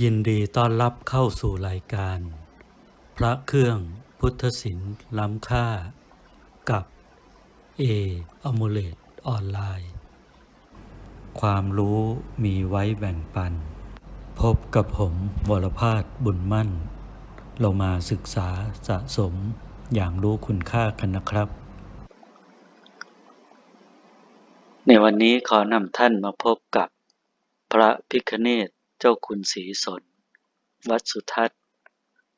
ยินดีต้อนรับเข้าสู่รายการ พระเครื่องพุทธศิลป์ล้ำค่า กับ A อมูเลตออนไลน์ ความรู้มีไว้แบ่งปัน พบกับผมวรพาสบุญมั่น เรามาศึกษาสะสมอย่างรู้คุณค่ากันนะครับ ในวันนี้ขอนำท่านมาพบกับพระพิคเนศ เจ้าคุณศรีสน วัดสุทัศน์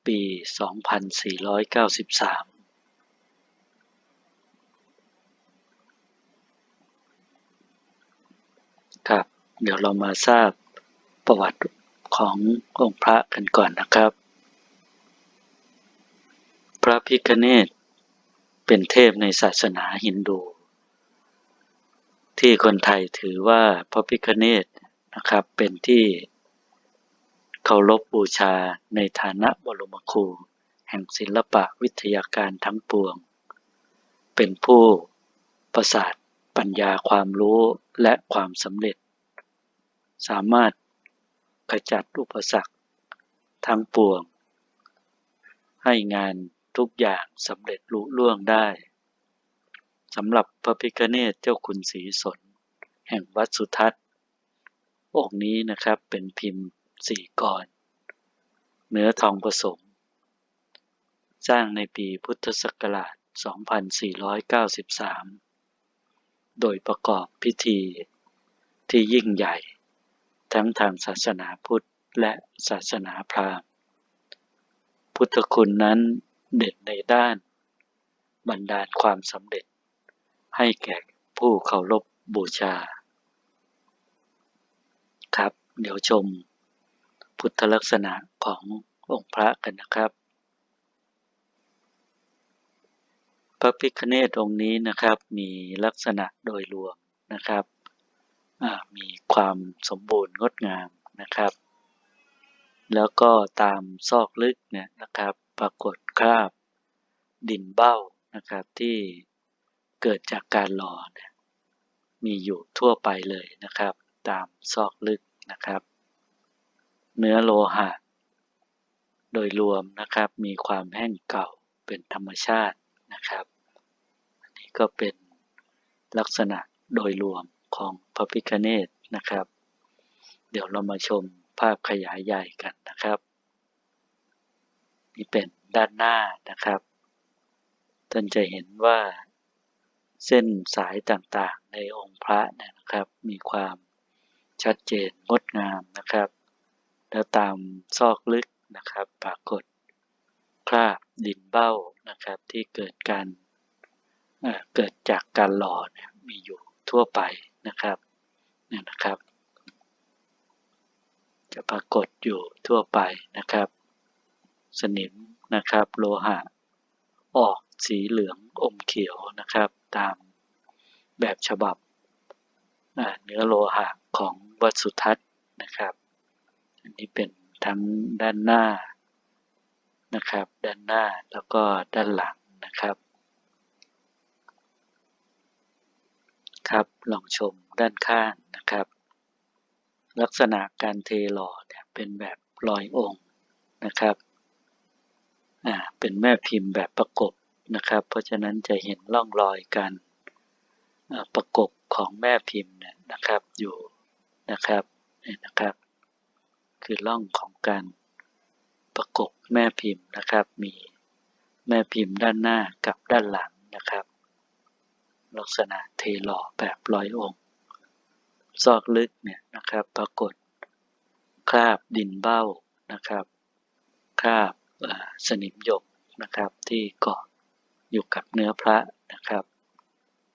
ปี 2493ครับเดี๋ยวเรามาทราบประวัติขององค์พระกันก่อนนะครับ พระพิคเนศเป็นเทพในศาสนาฮินดู ที่คนไทยถือว่าพระพิคเนศนะครับเป็นที่ เคารพบบูชาในฐานะบรมครู แห่งศิลปะวิทยาการทั้งปวง เป็นผู้ประสาทปัญญาความรู้และความสำเร็จ สามารถขจัดอุปสรรคทั้งปวง ให้งานทุกอย่างสำเร็จลุล่วงได้สำหรับพระพิฆเนศเจ้าคุณศรีสน แห่งวัดสุทัศน์ องค์นี้นะครับเป็นพิมพ์ สี่กรเนื้อทองผสม สร้างในปีพุทธศักราช 2493 โดยประกอบพิธีที่ยิ่งใหญ่ ทั้งทางศาสนาพุทธและศาสนาพราหมณ์ พุทธคุณนั้นเด่นในด้านบรรดาลความสำเร็จ ให้แก่ผู้เคารพบูชา ครับ เดี๋ยวชม พุทธลักษณะขององค์พระกันนะครับ พระพิคเนตองค์นี้นะครับมีลักษณะโดยรวมนะครับ มีความสมบูรณ์งดงามนะครับ แล้วก็ตามซอกลึกเนี่ยนะครับปรากฏคราบดินเบ้านะครับที่เกิดจากการหล่อมีอยู่ทั่วไปเลยนะครับ ตามซอกลึกนะครับ เนื้อโลหะ โดยรวมนะครับมีความแห้งเก่าเป็นธรรมชาตินะครับ อันนี้ก็เป็นลักษณะโดยรวมของพระพิคเนตนะครับ เดี๋ยวเรามาชมภาพขยายใหญ่กันนะครับ นี่เป็นด้านหน้านะครับท่านจะเห็นว่าเส้นสายต่างๆในองค์พระนะครับ มีความชัดเจนงดงามนะครับ แล้วตามซอกลึกนะครับ ปรากฏคราบดินเบ้านะครับ ที่เกิดการเเกิดจากการหล่อมีอยู่ทั่วไปนะครับเนี่ยนะครับ จะปรากฏอยู่ทั่วไปนะครับ สนิมนะครับ โลหะ ออกสีเหลืองอมเขียวนะครับ ตามแบบฉบับเนื้อโลหะของวัดสุทัศน์นะครับ อันนี้เป็นทั้งด้านหน้านะครับ ด้านหน้าแล้วก็ด้านหลังนะครับ ครับลองชมด้านข้างนะครับ ลักษณะการเทหล่อเนี่ยเป็นแบบลอยองค์นะครับอ่าเป็นแม่พิมพ์แบบประกบนะครับ เพราะฉะนั้นจะเห็นร่องรอยการประกบของแม่พิมพ์เนี่ยนะครับอยู่นะครับนี่นะครับ คือร่องของการประกบแม่พิมพ์นะครับ มีแม่พิมพ์ด้านหน้ากับด้านหลังนะครับ ลักษณะเทหล่อแบบร้อยองค์ซอกลึกเนี่ยนะครับปรากฏคราบดินเบ้านะครับ คราบสนิมหยกนะครับที่เกาะอยู่กับเนื้อพระนะครับ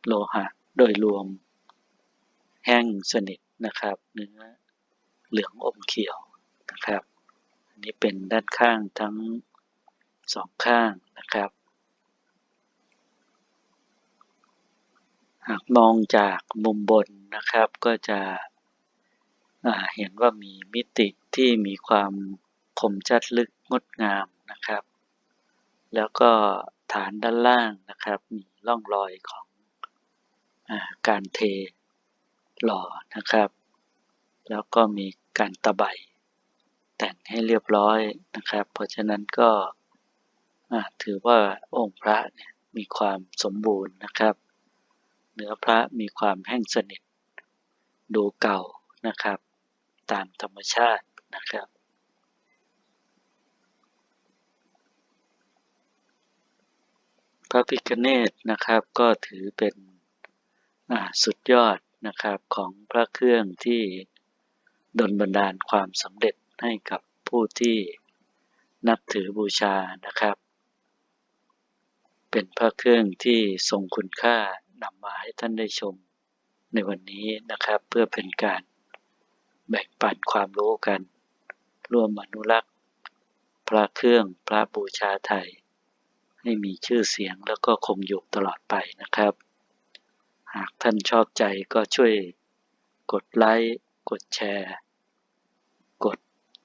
โลหะโดยรวมแห้งสนิทนะครับ เนื้อเหลืองอมเขียว นะครับ อันนี้เป็นด้านข้างทั้งสองข้างนะครับ หากมองจากมุมบนนะครับก็จะเห็นว่ามีมิติที่มีความคมชัดลึกงดงามนะครับ แล้วก็ฐานด้านล่างนะครับ มีร่องรอยของอการเทหล่อนะครับ แล้วก็มีการตะไบ แต่งให้เรียบร้อยนะครับ เพราะฉะนั้นก็ถือว่าองค์พระเนี่ยมีความสมบูรณ์นะครับ เนื้อพระมีความแห้งสนิท ดูเก่านะครับ ตามธรรมชาตินะครับพระพิฆเนศนะครับก็ถือเป็นสุดยอดนะครับของพระเครื่องที่ดลบันดาลความสำเร็จ ให้กับผู้ที่นับถือบูชานะครับ เป็นพระเครื่องที่ทรงคุณค่านำมาให้ท่านได้ชมในวันนี้นะครับ เพื่อเป็นการแบ่งปันความรู้กัน ร่วมอนุรักษ์ พระเครื่องพระบูชาไทย ให้มีชื่อเสียงแล้วก็คงอยู่ตลอดไปนะครับ หากท่านชอบใจก็ช่วยกดไลค์ กดแชร์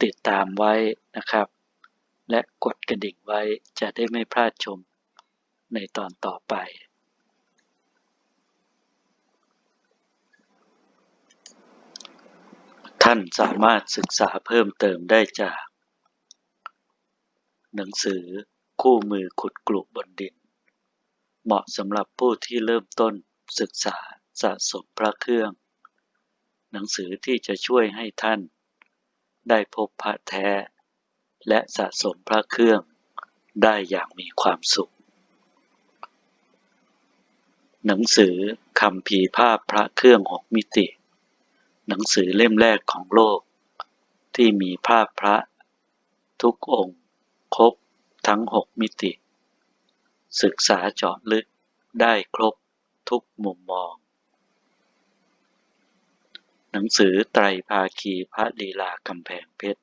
ติดตามไว้นะครับ และกดกระดิ่งไว้จะได้ไม่พลาดชมในตอนต่อไปท่านสามารถศึกษาเพิ่มเติมได้จาก หนังสือคู่มือขุดกลุบบนดิน เหมาะสำหรับผู้ที่เริ่มต้นศึกษาสะสมพระเครื่อง หนังสือที่จะช่วยให้ท่าน ได้พบพระแท้ และสะสมพระเครื่องได้อย่างมีความสุข หนังสือคำพีภาพพระเครื่องหกมิติ หนังสือเล่มแรกของโลก ที่มีภาพพระ ทุกองค์ ครบทั้งหกมิติ ศึกษาเจาะลึกได้ครบทุกมุมมอง หนังสือไตรภาคีพระลีลากำแพงเพชร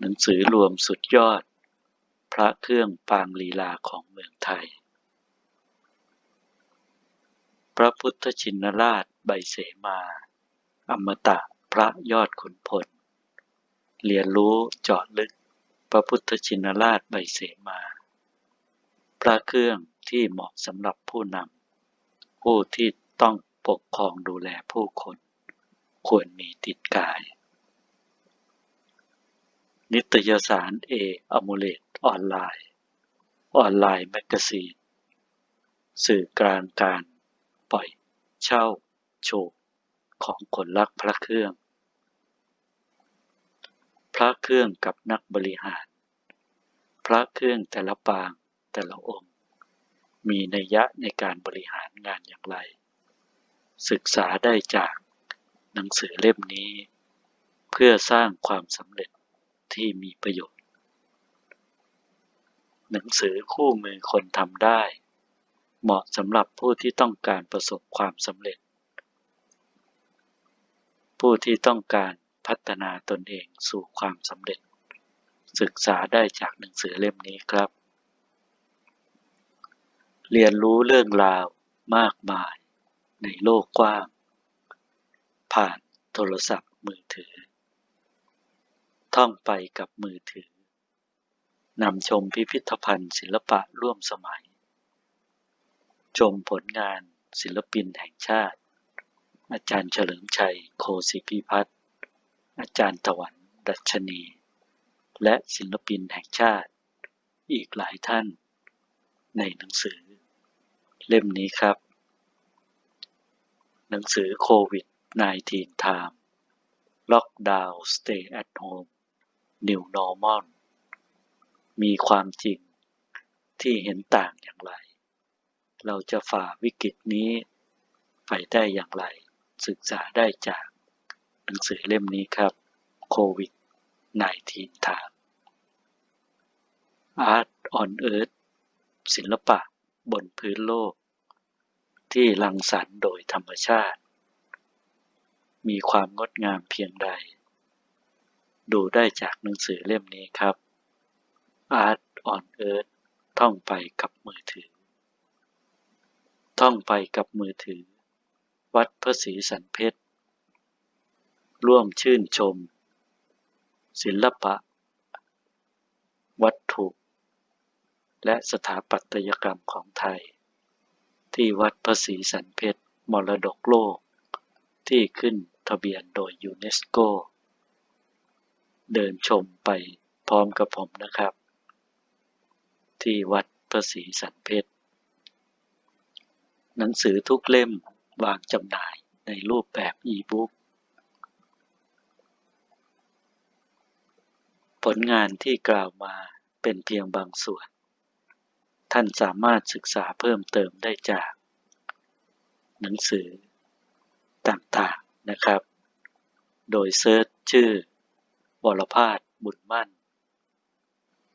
หนังสือรวมสุดยอด พระเครื่องปางลีลาของเมืองไทย พระพุทธชินราชใบเสมา อมตะพระยอดขุนพล เรียนรู้เจาะลึก พระพุทธชินราชใบเสมา พระเครื่องที่เหมาะสำหรับผู้นำผู้ที่ต้องปกครองดูแลผู้คน ควรมีติดกาย นิตยสารเออมูเลตออนไลน์ ออนไลน์แมกกาซีน สื่อกลางการปล่อยเช่า โชว์ของคนรักพระเครื่อง พระเครื่องกับนักบริหาร พระเครื่องแต่ละปางแต่ละองค์ มีนัยยะในการบริหารงานอย่างไร ศึกษาได้จาก หนังสือเล่มนี้ เพื่อสร้างความสำเร็จที่มีประโยชน์ หนังสือคู่มือคนทำได้ เหมาะสำหรับผู้ที่ต้องการประสบความสำเร็จ ผู้ที่ต้องการพัฒนาตนเองสู่ความสำเร็จ ศึกษาได้จากหนังสือเล่มนี้ครับ เรียนรู้เรื่องราวมากมายในโลกกว้าง ผ่านโทรศัพท์มือถือ ท่องไปกับมือถือนำชมพิพิธภัณฑ์ศิลปะร่วมสมัย ชมผลงานศิลปินแห่งชาติ อาจารย์เฉลิมชัยโคสิพิพัฒน์อาจารย์ถวันดัชนี และศิลปินแห่งชาติ อีกหลายท่าน ในหนังสือ เล่มนี้ครับ หนังสือโควิด -19 Time Lockdown Stay at Home New Normal มีความจริงที่เห็นต่างอย่างไร เราจะฝ่าวิกฤตนี้ไปได้อย่างไร ศึกษาได้จากหนังสือเล่มนี้ครับโควิด -19 Time Art on Earth ศิลปะบนพื้นโลก ที่รังสรรค์โดยธรรมชาติ มีความงดงามเพียงใด ดูได้จากหนังสือเล่มนี้ครับ Art on Earth ท่องไปกับมือถือ ท่องไปกับมือถือ วัดพระศรีสันเพชร ร่วมชื่นชม ศิลปะ วัตถุ และสถาปัตยกรรมของไทย ที่วัดพระศรีสันเพชร มรดกโลกที่ขึ้น ทะเบียนโดยยูเนสโก เดินชมไปพร้อมกับผมนะครับ ที่วัดพระศรีสันเพชร หนังสือทุกเล่มวางจำหน่ายในรูปแบบอีบุ๊กผลงานที่กล่าวมาเป็นเพียงบางส่วน ท่านสามารถศึกษาเพิ่มเติมได้จาก หนังสือต่างๆ นะครับ โดยเซิร์ชชื่อวรพาสบุญมั่น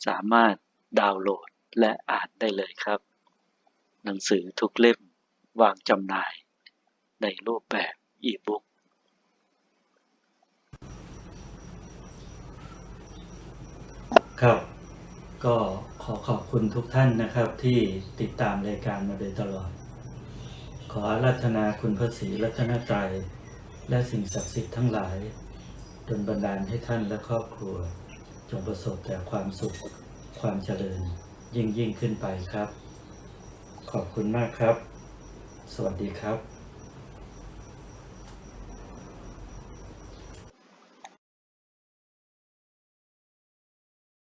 สามารถดาวน์โหลดและอ่านได้เลยครับ หนังสือทุกเล่มวางจำหน่ายในรูปแบบอีบุ๊กครับ ก็ขอขอบคุณทุกท่านนะครับที่ติดตามรายการมาโดยตลอด ขออารัธนาคุณพระศรีรัตนตรัย และสิ่งศักดิ์สิทธิ์ทั้งหลายดลบันดาลให้ท่านและครอบครัว จงประสบแต่ความสุข ความเจริญ ยิ่งยิ่งขึ้นไปครับ ขอบคุณมากครับ สวัสดีครับ